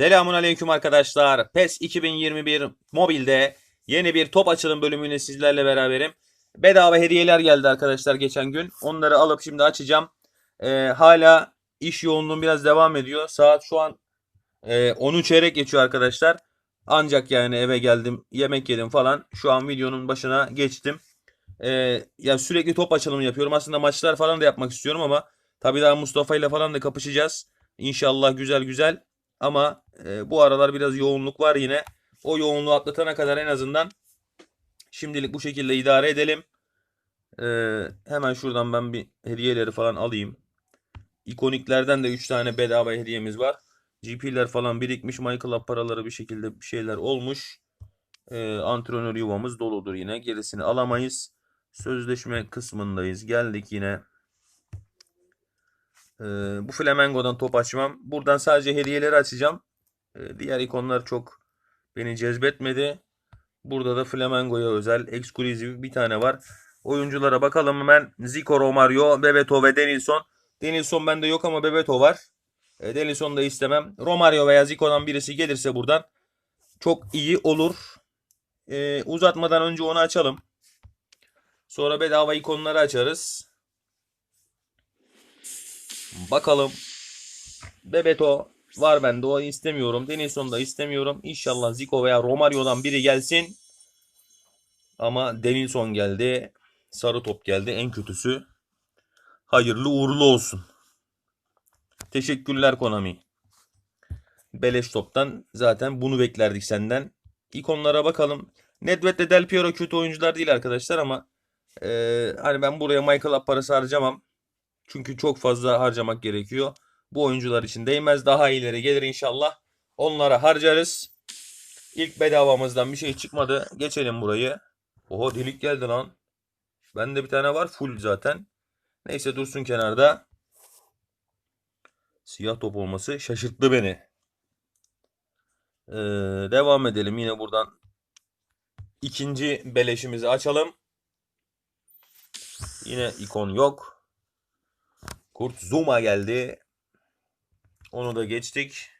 Selamun aleyküm arkadaşlar. PES 2021 mobilde yeni bir top açılım bölümüyle sizlerle beraberim. Bedava hediyeler geldi arkadaşlar geçen gün. Onları alıp şimdi açacağım. Ee, hala iş yoğunluğum biraz devam ediyor. Saat şu an e, 10'u çeyrek geçiyor arkadaşlar. Ancak yani eve geldim, yemek yedim falan. Şu an videonun başına geçtim. Ee, ya sürekli top açılımı yapıyorum. Aslında maçlar falan da yapmak istiyorum ama tabii daha Mustafa ile falan da kapışacağız. İnşallah güzel güzel. Ama e, bu aralar biraz yoğunluk var yine. O yoğunluğu atlatana kadar en azından şimdilik bu şekilde idare edelim. E, hemen şuradan ben bir hediyeleri falan alayım. İkoniklerden de 3 tane bedava hediyemiz var. GP'ler falan birikmiş. Michael paraları bir şekilde bir şeyler olmuş. E, antrenör yuvamız doludur yine. Gerisini alamayız. Sözleşme kısmındayız. Geldik yine. Ee, bu Flamengo'dan top açmam. Buradan sadece hediyeleri açacağım. Ee, diğer ikonlar çok beni cezbetmedi. Burada da Flamengo'ya özel eksklusif bir tane var. Oyunculara bakalım hemen. Zico, Romario, Bebeto ve Denilson. Denilson bende yok ama Bebeto var. E, Denilson da istemem. Romario veya Zico'dan birisi gelirse buradan çok iyi olur. E, uzatmadan önce onu açalım. Sonra bedava ikonları açarız. Bakalım. Bebeto var bende. O istemiyorum. Denilson da istemiyorum. İnşallah Zico veya Romario'dan biri gelsin. Ama Denilson geldi. Sarı top geldi. En kötüsü. Hayırlı uğurlu olsun. Teşekkürler Konami. Beleş toptan zaten bunu beklerdik senden. İkonlara bakalım. Nedved de Del Piero kötü oyuncular değil arkadaşlar ama eee, hani ben buraya Michael parası harcamam. Çünkü çok fazla harcamak gerekiyor. Bu oyuncular için değmez. Daha iyileri gelir inşallah. Onlara harcarız. İlk bedavamızdan bir şey çıkmadı. Geçelim burayı. Oho delik geldi lan. Bende bir tane var full zaten. Neyse dursun kenarda. Siyah top olması şaşırttı beni. Ee, devam edelim yine buradan. İkinci beleşimizi açalım. Yine ikon yok. Kurt Zuma geldi. Onu da geçtik.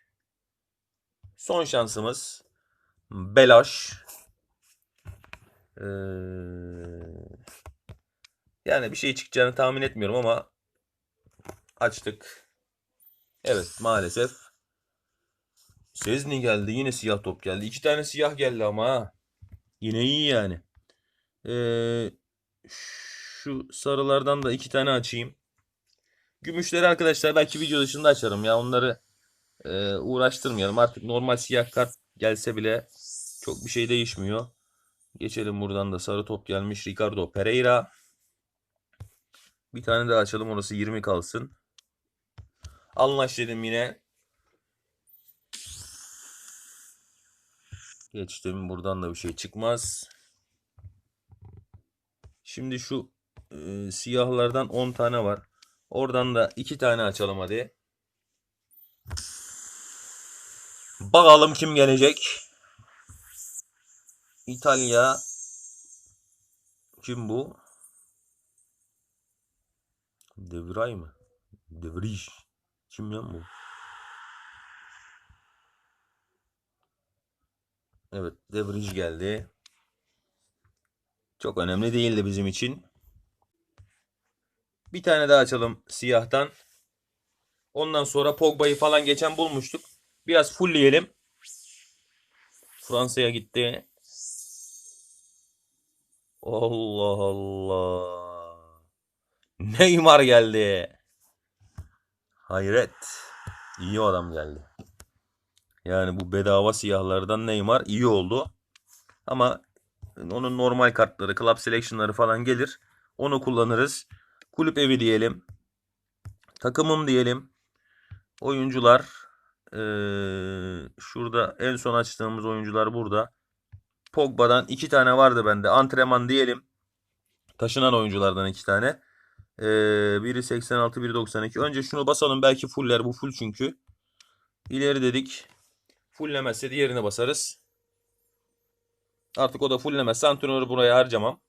Son şansımız Belaş. Ee, yani bir şey çıkacağını tahmin etmiyorum ama açtık. Evet maalesef. Sezni geldi. Yine siyah top geldi. İki tane siyah geldi ama. Yine iyi yani. Ee, şu sarılardan da iki tane açayım. Gümüşleri arkadaşlar belki video dışında açarım ya. Onları e, uğraştırmayalım. Artık normal siyah kart gelse bile çok bir şey değişmiyor. Geçelim buradan da sarı top gelmiş. Ricardo Pereira. Bir tane daha açalım. Orası 20 kalsın. Anlaş dedim yine. Geçtim. Buradan da bir şey çıkmaz. Şimdi şu e, siyahlardan 10 tane var. Oradan da 2 tane açalım hadi. Bakalım kim gelecek. İtalya. Kim bu? Devray mı? Devriş. Kim ya bu? Evet, Devriş geldi. Çok önemli değildi bizim için. Bir tane daha açalım siyahtan. Ondan sonra Pogba'yı falan geçen bulmuştuk. Biraz fullleyelim. Fransa'ya gitti. Allah Allah. Neymar geldi. Hayret. İyi adam geldi. Yani bu bedava siyahlardan Neymar iyi oldu. Ama onun normal kartları, club selection'ları falan gelir. Onu kullanırız. Kulüp evi diyelim. Takımım diyelim. Oyuncular. Ee, şurada en son açtığımız oyuncular burada. Pogba'dan iki tane vardı bende. Antrenman diyelim. Taşınan oyunculardan iki tane. Ee, biri 86, biri 92. Önce şunu basalım. Belki fuller. Bu full çünkü. İleri dedik. Fullemezse diğerini basarız. Artık o da fullemezse antrenörü buraya harcamam.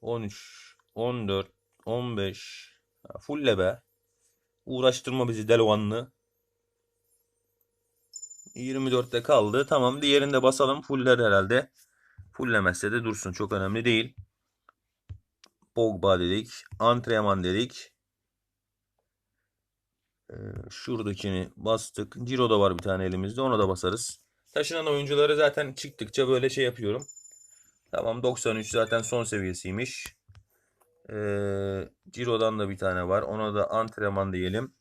13, 14, 15. Ha, Fulle be. Uğraştırma bizi Delovanlı. 24'te kaldı. Tamam diğerini de basalım. Fuller herhalde. Fullemezse de dursun. Çok önemli değil. Pogba dedik. Antrenman dedik. Ee, şuradakini bastık. Ciro'da var bir tane elimizde. Ona da basarız. Taşınan oyuncuları zaten çıktıkça böyle şey yapıyorum. Tamam 93 zaten son seviyesiymiş. Ee, Ciro'dan da bir tane var. Ona da antrenman diyelim.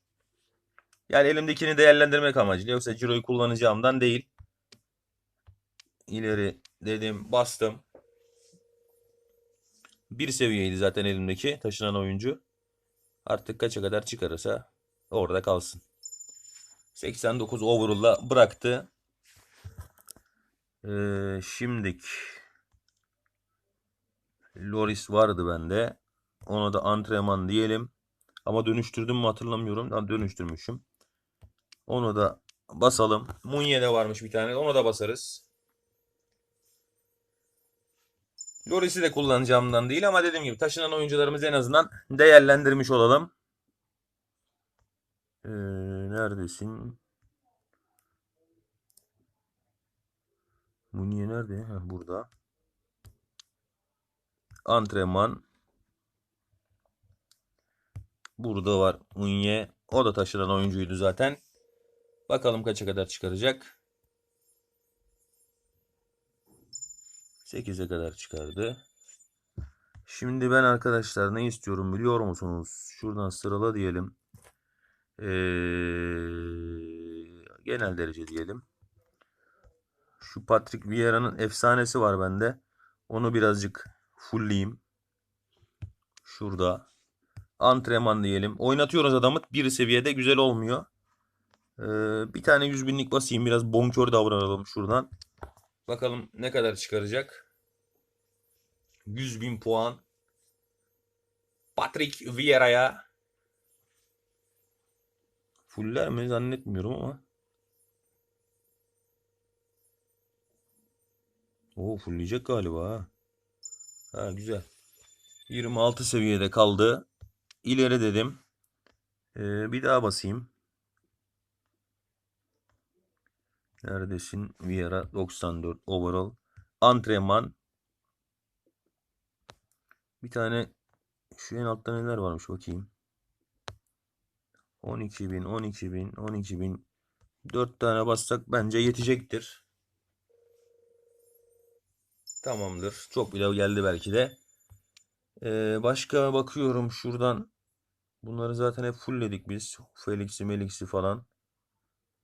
Yani elimdekini değerlendirmek amacıyla. Yoksa Ciro'yu kullanacağımdan değil. İleri dedim bastım. Bir seviyeydi zaten elimdeki taşınan oyuncu. Artık kaça kadar çıkarırsa orada kalsın. 89 overall'la bıraktı. Ee, şimdik Loris vardı bende. Ona da antrenman diyelim. Ama dönüştürdüm mü hatırlamıyorum. Ha, dönüştürmüşüm. Onu da basalım. Munye'de varmış bir tane. Ona da basarız. Loris'i de kullanacağımdan değil ama dediğim gibi taşınan oyuncularımızı en azından değerlendirmiş olalım. Ee, neredesin? Munye nerede? Ha, burada. Antrenman. Burada var Munye. O da taşınan oyuncuydu zaten. Bakalım kaça kadar çıkaracak. 8'e kadar çıkardı. Şimdi ben arkadaşlar ne istiyorum biliyor musunuz? Şuradan sırala diyelim. Ee, genel derece diyelim. Şu Patrick Vieira'nın efsanesi var bende. Onu birazcık fullleyeyim. Şurada. Antrenman diyelim. Oynatıyoruz adamı. Bir seviyede güzel olmuyor. Ee, bir tane 100 binlik basayım. Biraz bonkör davranalım şuradan. Bakalım ne kadar çıkaracak. 100 bin puan. Patrick Vieira'ya. Fuller mi zannetmiyorum ama. Oo fullleyecek galiba ha. Ha güzel. 26 seviyede kaldı. İleri dedim. Ee, bir daha basayım. Neredesin? Vieira 94 overall. Antrenman. Bir tane şu en altta neler varmış bakayım. 12.000, 12.000, 12.000. 4 tane bassak bence yetecektir. Tamamdır. Çok bile geldi belki de. Ee, başka bakıyorum şuradan. Bunları zaten hep fullledik biz. Felix'i, Melix'i falan.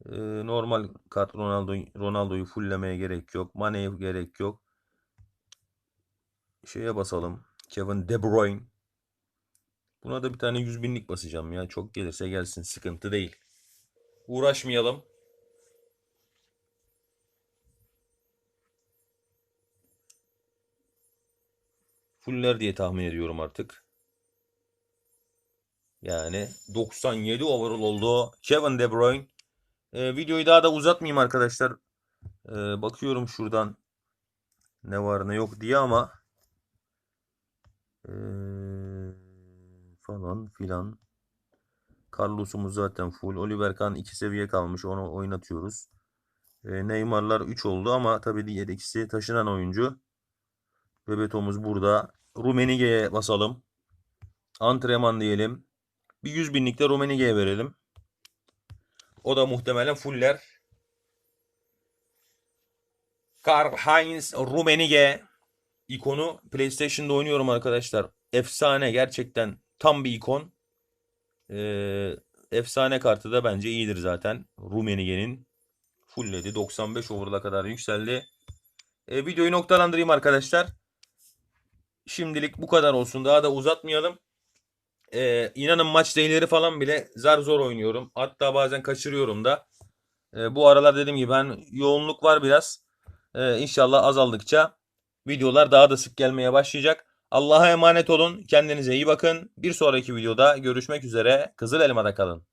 Ee, normal kart Ronaldo Ronaldo'yu fulllemeye gerek yok. Mane'ye gerek yok. Şeye basalım. Kevin De Bruyne. Buna da bir tane 100 binlik basacağım ya. Çok gelirse gelsin. Sıkıntı değil. Uğraşmayalım. Fuller diye tahmin ediyorum artık. Yani 97 overall oldu. Kevin De Bruyne. Ee, videoyu daha da uzatmayayım arkadaşlar. Ee, bakıyorum şuradan ne var ne yok diye ama ee, falan filan. Carlos'umuz zaten full. Oliver Kahn 2 seviye kalmış. Onu oynatıyoruz. Ee, Neymar'lar 3 oldu ama tabii diğer ikisi taşınan oyuncu. Bebeto'muz burada. Rumenige'ye basalım. Antrenman diyelim. Bir 100 binlikte Rumenige'ye verelim. O da muhtemelen fuller. Karl-Heinz Rummenigge ikonu PlayStation'da oynuyorum arkadaşlar. Efsane gerçekten tam bir ikon. Ee, efsane kartı da bence iyidir zaten. Rummenigge'nin fullledi. 95 over'la kadar yükseldi. Ee, videoyu noktalandırayım arkadaşlar. Şimdilik bu kadar olsun. Daha da uzatmayalım. Ee, inanın maç dayleri falan bile zar zor oynuyorum. Hatta bazen kaçırıyorum da. Ee, bu aralar dediğim gibi ben yoğunluk var biraz. Ee, inşallah azaldıkça videolar daha da sık gelmeye başlayacak. Allah'a emanet olun. Kendinize iyi bakın. Bir sonraki videoda görüşmek üzere. Kızıl Elma'da kalın.